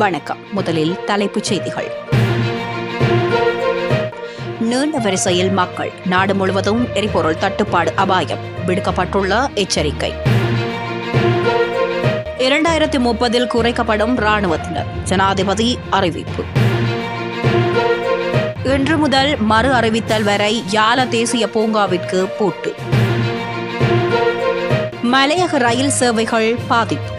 வணக்கம். முதலில் தலைப்புச் செய்திகள். நீண்ட வரிசையில் மக்கள் நாடு முழுவதும் எரிபொருள் தட்டுப்பாடு அபாயம் விடுக்கப்பட்டுள்ள எச்சரிக்கை. இரண்டாயிரத்தி முப்பதில் குறைக்கப்படும் ராணுவத்தினர் ஜனாதிபதி அறிவிப்பு. இன்று முதல் மறு அறிவித்தல் வரை யால தேசிய பூங்காவிற்கு பூட்டு. மலையக ரயில் சேவைகள் பாதிப்பு.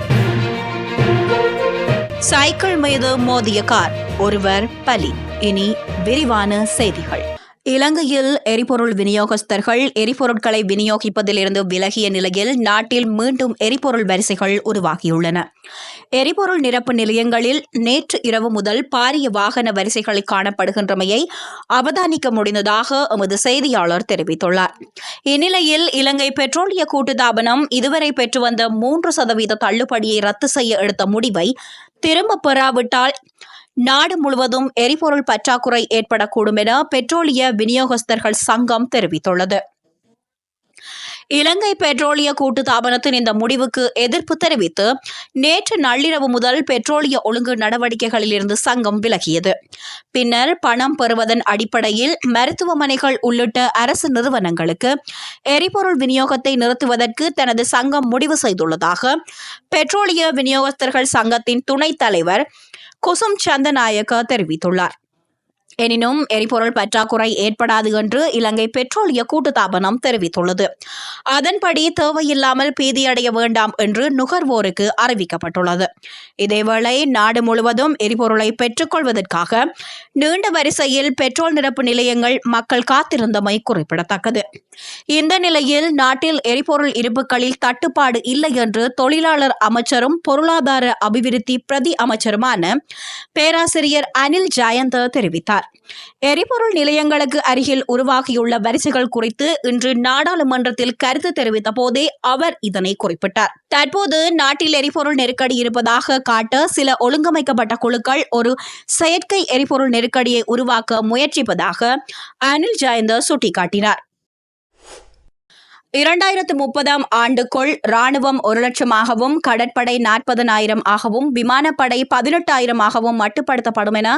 சைக்கிள் மீது மோதிய கார். ஒருவர் பலி. இனி விரிவான செய்திகள். இலங்கையில் எரிபொருள் விநியோகஸ்தர்கள் எரிபொருட்களை விநியோகிப்பதிலிருந்து விலகிய நிலையில் நாட்டில் மீண்டும் எரிபொருள் வரிசைகள் உருவாகியுள்ளன. எரிபொருள் நிரப்பு நிலையங்களில் நேற்று இரவு முதல் பாரிய வாகன வரிசைகள் காணப்படுகின்றமையை அவதானிக்க முடிந்ததாக எமது செய்தியாளர் தெரிவித்துள்ளார். இந்நிலையில் இலங்கை பெட்ரோலிய கூட்டுத்தாபனம் இதுவரை பெற்று வந்த மூன்று சதவீத தள்ளுபடியை ரத்து செய்ய எடுத்த முடிவை திரும்பப் பெறாவிட்டால் நாடு முழுவதும் எரிபொருள் பற்றாக்குறை ஏற்படக்கூடும் என பெட்ரோலிய விநியோகஸ்தர்கள் சங்கம் தெரிவித்துள்ளது. இலங்கை பெட்ரோலிய கூட்டு தாபனத்தின் இந்த முடிவுக்கு எதிர்ப்பு தெரிவித்து நேற்று நள்ளிரவு முதல் பெட்ரோலிய ஒழுங்கு நடவடிக்கைகளில் இருந்து சங்கம் விலகியது. பின்னர் பணம் பெறுவதன் அடிப்படையில் மருத்துவமனைகள் உள்ளிட்ட அரசு நிறுவனங்களுக்கு எரிபொருள் விநியோகத்தை நிறுத்துவதற்கு தனது சங்கம் முடிவு செய்துள்ளதாக பெட்ரோலிய விநியோகஸ்தர்கள் சங்கத்தின் துணைத் தலைவர் குசும் சந்தநாயக்க தெரிவித்துள்ளார். எனினும் எரிபொருள் பற்றாக்குறை ஏற்படாது என்று இலங்கை பெட்ரோலிய கூட்டுத்தாபனம் தெரிவித்துள்ளது. அதன்படி தேவையில்லாமல் பீதியடைய வேண்டாம் என்று நுகர்வோருக்கு அறிவிக்கப்பட்டுள்ளது. இதேவேளை நாடு முழுவதும் எரிபொருளை பெற்றுக்கொள்வதற்காக நீண்ட வரிசையில் பெட்ரோல் நிரப்பு நிலையங்கள் மக்கள் காத்திருந்தமை குறிப்பிடத்தக்கது. இந்த நிலையில் நாட்டில் எரிபொருள் இருப்புகளில் தட்டுப்பாடு இல்லை என்று தொழிலாளர் அமைச்சரும் பொருளாதார அபிவிருத்தி பிரதி அமைச்சருமான பேராசிரியர் அனில் ஜயந்த தெரிவித்தார். எரிபொருள் நிலையங்களுக்கு அருகில் உருவாகியுள்ள வரிசைகள் குறித்து இன்று நாடாளுமன்றத்தில் கருத்து தெரிவித்த போதே அவர் இதனை குறிப்பிட்டார். தற்போது நாட்டில் எரிபொருள் நெருக்கடி இருப்பதாக காட்ட சில ஒழுங்கமைக்கப்பட்ட குழுக்கள் ஒரு செயற்கை எரிபொருள் நெருக்கடியை உருவாக்க முயற்சிப்பதாக அனில் ஜெயந்த சுட்டிக்காட்டினார். இரண்டாயிரத்து முப்பதாம் ஆண்டுக்குள் ராணுவம் ஒரு லட்சமாகவும் கடற்படை நாற்பதனாயிரம் ஆகவும் விமானப்படை பதினெட்டாயிரம் ஆகவும் மட்டுப்படுத்தப்படும் என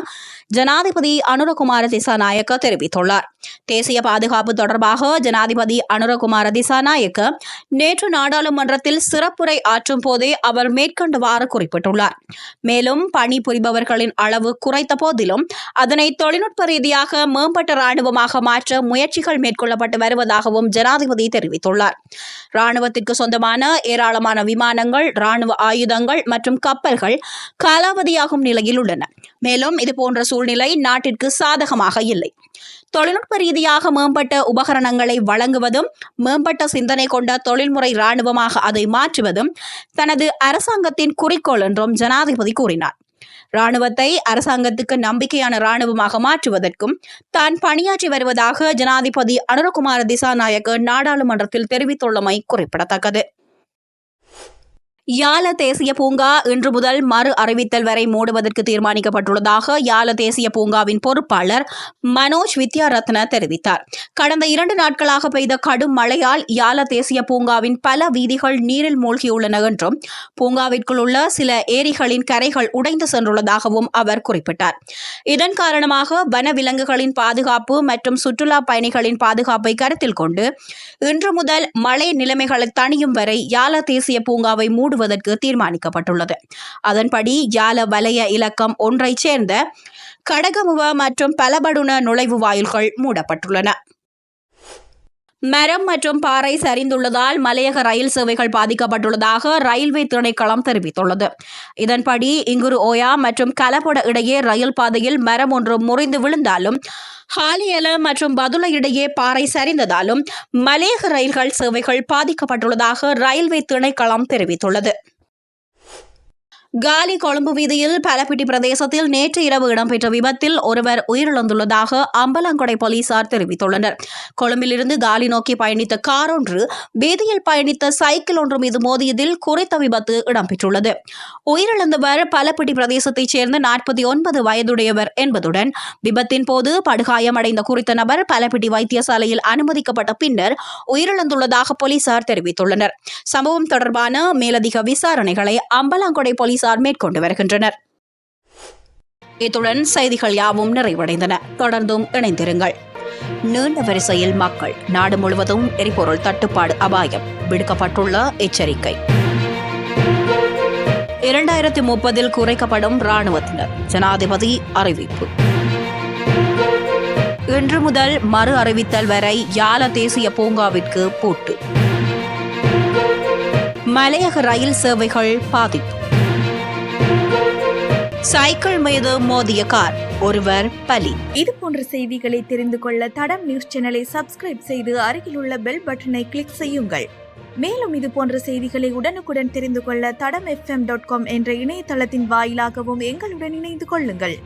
ஜனாதிபதி அனுரகுமார திசாநாயக்க தெரிவித்துள்ளார். தேசிய பாதுகாப்பு தொடர்பாக ஜனாதிபதி அனுரகுமார திசாநாயக்க நேற்று நாடாளுமன்றத்தில் சிறப்புரை ஆற்றும் போதே அவர் மேற்கண்டவாறு குறிப்பிட்டுள்ளார். மேலும் பணி புரிபவர்களின் அளவு குறைத்த போதிலும் அதனை தொழில்நுட்ப ரீதியாக மேம்பட்ட ராணுவமாக மாற்ற முயற்சிகள் மேற்கொள்ளப்பட்டு வருவதாகவும் ஜனாதிபதி தெரிவித்தார் தெரிவித்துள்ளார். ராணுவத்திற்கு சொந்தமான ஏராளமான விமானங்கள் ராணுவ ஆயுதங்கள் மற்றும் கப்பல்கள் காலாவதியாகும் நிலையில் உள்ளன. மேலும் இதுபோன்ற சூழ்நிலை நாட்டிற்கு சாதகமாக இல்லை. தொழில்நுட்ப ரீதியாக மேம்பட்ட உபகரணங்களை வழங்குவதும் மேம்பட்ட சிந்தனை கொண்ட தொழில்முறை ராணுவமாக அதை மாற்றுவதும் தனது அரசாங்கத்தின் குறிக்கோள் என்றும் ஜனாதிபதி கூறினார். ராணுவத்தை அரசாங்கத்துக்கு நம்பிக்கையான ராணுவமாக மாற்றுவதற்கும் தான் பணியாற்றி வருவதாக ஜனாதிபதி அனுரகுமார திசாநாயக்க நாடாளுமன்றத்தில் தெரிவித்துள்ளமை குறிப்பிடத்தக்கது. யால தேசிய பூங்கா இன்று முதல் மறு அறிவித்தல் வரை மூடுவதற்கு தீர்மானிக்கப்பட்டுள்ளதாக யால தேசிய பூங்காவின் பொறுப்பாளர் மனோஜ் வித்யாரத்ன தெரிவித்தார். கடந்த இரண்டு நாட்களாக பெய்த கடும் மழையால் யால தேசிய பூங்காவின் பல வீதிகள் நீரில் மூழ்கியுள்ளன என்றும் பூங்காவிற்குள் உள்ள சில ஏரிகளின் கரைகள் உடைந்து சென்றுள்ளதாகவும் அவர் குறிப்பிட்டார். இதன் காரணமாக வனவிலங்குகளின் பாதுகாப்பு மற்றும் சுற்றுலா பயணிகளின் பாதுகாப்பை கருத்தில் கொண்டு இன்று முதல் மழை நிலைமைகளை தணியும் வரை யால தேசிய பூங்காவை மூடு மூடுவதற்கு தீர்மானிக்கப்பட்டுள்ளது. அதன்படி யால வலய இலக்கம் ஒன்றைச் சேர்ந்த கடகமுவ மற்றும் பலபடுன நுழைவு வாயில்கள் மூடப்பட்டுள்ளன. மரம் மற்றும் பாறை சரிந்துள்ளதால் மலையக ரயில் சேவைகள் பாதிக்கப்பட்டுள்ளதாக ரயில்வே திணைக்களம் தெரிவித்துள்ளது. இதன்படி இங்குரு ஓயா மற்றும் கலப்பட இடையே ரயில் பாதையில் மரம் ஒன்று முறிந்து விழுந்தாலும் ஹாலியல மற்றும் பதுல இடையே பாறை சரிந்ததாலும் மலையக ரயில்கள் சேவைகள் பாதிக்கப்பட்டுள்ளதாக ரயில்வே திணைக்களம் தெரிவித்துள்ளது. காலி கொழும்பு வீதியில் பலப்பிட்டி பிரதேசத்தில் நேற்று இரவு இடம்பெற்ற விபத்தில் ஒருவர் உயிரிழந்துள்ளதாக அம்பலங்கொடை போலீசார் தெரிவித்துள்ளனர். கொழும்பிலிருந்து காலி நோக்கி பயணித்த கார் ஒன்று வீதியில் பயணித்த சைக்கிள் ஒன்று மீது மோதியதில் குறித்த விபத்து இடம்பெற்றுள்ளது. உயிரிழந்தவர் பலப்பிட்டி பிரதேசத்தைச் சேர்ந்த நாற்பத்தி ஒன்பது வயதுடையவர் என்பதுடன் விபத்தின் போது படுகாயமடைந்த குறித்த நபர் பலப்பிட்டி வைத்தியசாலையில் அனுமதிக்கப்பட்ட பின்னர் உயிரிழந்துள்ளதாக போலீசார் தெரிவித்துள்ளனர். சம்பவம் தொடர்பான மேலதிக விசாரணைகளை அம்பலாங்கொடை போலீசார் மேற்கொண்டு வருகின்றனர். இத்துடன் செய்திகள் யாவும் நிறைவடைந்தன. தொடர்ந்தும் இணைந்திருங்கள். நீண்ட வரிசையில் மக்கள் நாடு முழுவதும் எரிபொருள் தட்டுப்பாடு அபாயம் விடுக்கப்பட்டுள்ள எச்சரிக்கை. இரண்டாயிரத்தி முப்பதில் குறைக்கப்படும் ராணுவத்தினர் ஜனாதிபதி அறிவிப்பு. இன்று முதல் மறு அறிவித்தல் வரை யால தேசிய பூங்காவிற்கு பூட்டு. மலையக ரயில் சேவைகள் பாதிப்பு. சைக்கிள் மீது மோதிய கார் ஒருவர் பலி. இது போன்ற செய்திகளை தெரிந்து கொள்ள தடம் நியூஸ் சேனலை சப்ஸ்கிரைப் செய்து அருகிலுள்ள பெல் பட்டனை கிளிக் செய்யுங்கள். மேலும் இது போன்ற செய்திகளை உடனுக்குடன் தெரிந்து கொள்ள தடம் எஃப்எம் டாட் காம் என்ற இணையதளத்தின் வாயிலாகவும் எங்களுடன் இணைந்து கொள்ளுங்கள்.